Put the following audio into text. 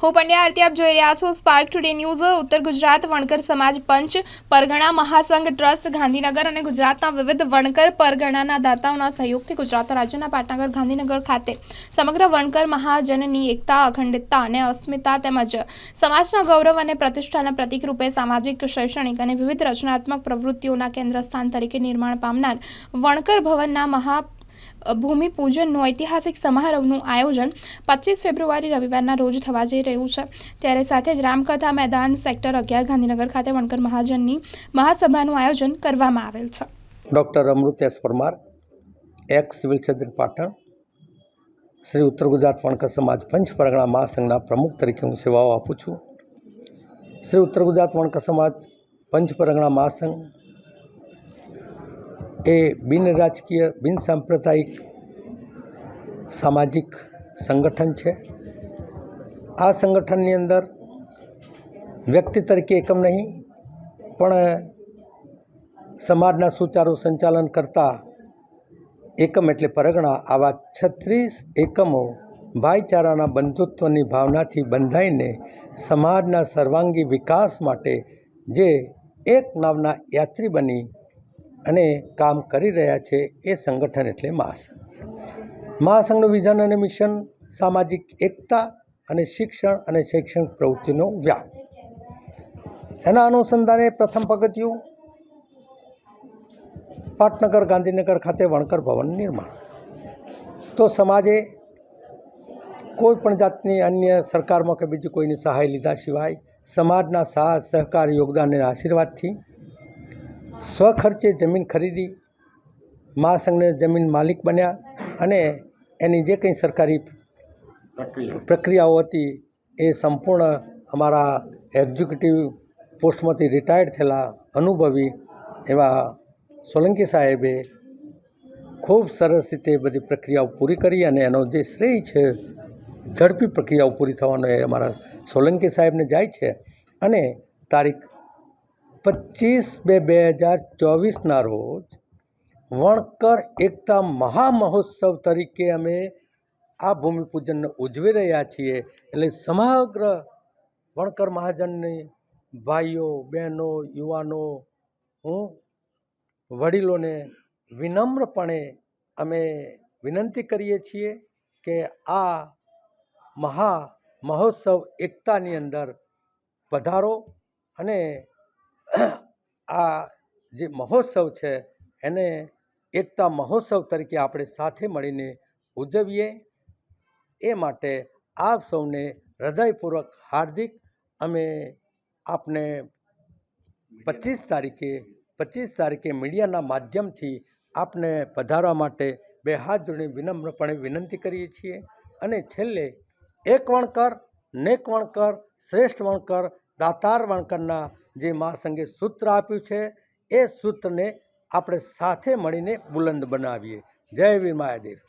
હું પંડ્યા આરતી આપ જોઈ રહ્યા છો સ્પાર્ક ટુડે ન્યૂઝ ઉત્તર ગુજરાત વણકર સમાજ પંચ પરગણા મહાસંઘ ટ્રસ્ટ ગાંધીનગર અને ગુજરાતના વિવિધ વણકર પરગણાના દાતાઓના સહયોગથી ગુજરાત રાજ્યના પાટનગર ગાંધીનગર ખાતે સમગ્ર વણકર મહાજનની એકતા, અખંડિતતા અને અસ્મિતા તેમજ સમાજના ગૌરવ અને પ્રતિષ્ઠાના પ્રતિક રૂપે સામાજિક, શૈક્ષણિક અને વિવિધ રચનાત્મક પ્રવૃત્તિઓના કેન્દ્ર સ્થાન તરીકે નિર્માણ પામનાર વણકર ભવનના મહા ભૂમિપૂજનનું ઐતિહાસિક સમારોહનું આયોજન પચીસ ફેબ્રુઆરી રવિવારના રોજ થવા જઈ રહ્યું છે. ત્યારે સાથે જ રામકથા મેદાન સેક્ટર અગિયાર ગાંધીનગર ખાતે વણકર મહાજનની મહાસભાનું આયોજન કરવામાં આવેલ છે. Doctor Amritesh Parmar ex civil surgeon Patan, Shri Uttar Gujarat Vankar સમાજ પંચ પરગણા મહાસંઘના પ્રમુખ તરીકે હું સેવાઓ આપું છું. શ્રી ઉત્તર ગુજરાત વણકર સમાજ પંચ પરગણા મહાસંઘ એ બિન રાજકીય, બિન સાંપ્રદાયિક સામાજિક સંગઠન છે. આ સંગઠનની અંદર વ્યક્તિ તરીકે એકમ નહીં, પણ સમાજના સુચારુ સંચાલન કરતા એકમ એટલે પરગણા, આવા છત્રીસ એકમો ભાઈચારાના બંધુત્વની ભાવનાથી બંધાઈને સમાજના સર્વાંગી વિકાસ માટે જે એક નામના યાત્રી બની અને કામ કરી રહ્યા છે એ સંગઠન એટલે મહાસંઘ. મહાસંઘનું વિઝન અને મિશન સામાજિક એકતા અને શિક્ષણ અને શૈક્ષણિક પ્રવૃત્તિનો વ્યાપ. એના અનુસંધાને પ્રથમ પગથિયું પાટનગર ગાંધીનગર ખાતે વણકર ભવન નિર્માણ. તો સમાજે કોઈ પણ જાતની અન્ય સરકારમાં કે બીજી કોઈની સહાય લીધા સિવાય સમાજના સાથ, સહકાર યોગદાન અને આશીર્વાદથી સ્વખર્ચે જમીન ખરીદી મહાસંઘને જમીન માલિક બન્યા અને એની જે કંઈ સરકારી પ્રક્રિયાઓ હતી એ સંપૂર્ણ અમારા એક્ઝિક્યુટિવ પોસ્ટમાંથી રિટાયર્ડ થયેલા અનુભવી એવા સોલંકી સાહેબે ખૂબ સરસ રીતે બધી પ્રક્રિયાઓ પૂરી કરી અને એનો જે શ્રેય છે ઝડપી પ્રક્રિયાઓ પૂરી થવાનો એ અમારા સોલંકી સાહેબને જાય છે અને તારીખ પચીસ બે બે હજાર ચોવીસના રોજ વણકર એકતા મહામહોત્સવ તરીકે અમે આ ભૂમિપૂજનને ઉજવી રહ્યા છીએ. એટલે સમગ્ર વણકર મહાજનની ભાઈઓ, બહેનો, યુવાનો, હું વડીલોને વિનમ્રપણે અમે વિનંતી કરીએ છીએ કે આ મહા મહોત્સવ એકતાની અંદર પધારો અને આ જે મહોત્સવ છે, એને એકતા મહોત્સવ તરીકે આપણે સાથે મળીને ઉજવીએ. એ માટે આપ સૌને હૃદયપૂર્વક હાર્દિક અમે આપને પચીસ તારીખે પચીસ તારીખે મીડિયાના માધ્યમથી આપને પધારવા માટે બે હાથ જોડીને વિનમ્રપણે વિનંતી કરીએ છીએ. અને છેલ્લે એક વણકર, નેક વણકર, શ્રેષ્ઠ વણકર, દાતાર વણકરના જે મહાસંઘે સૂત્ર આપ્યું છે, એ સૂત્રને આપણે સાથે મળીને બુલંદ બનાવીએ. જય વીર મહાદેવ.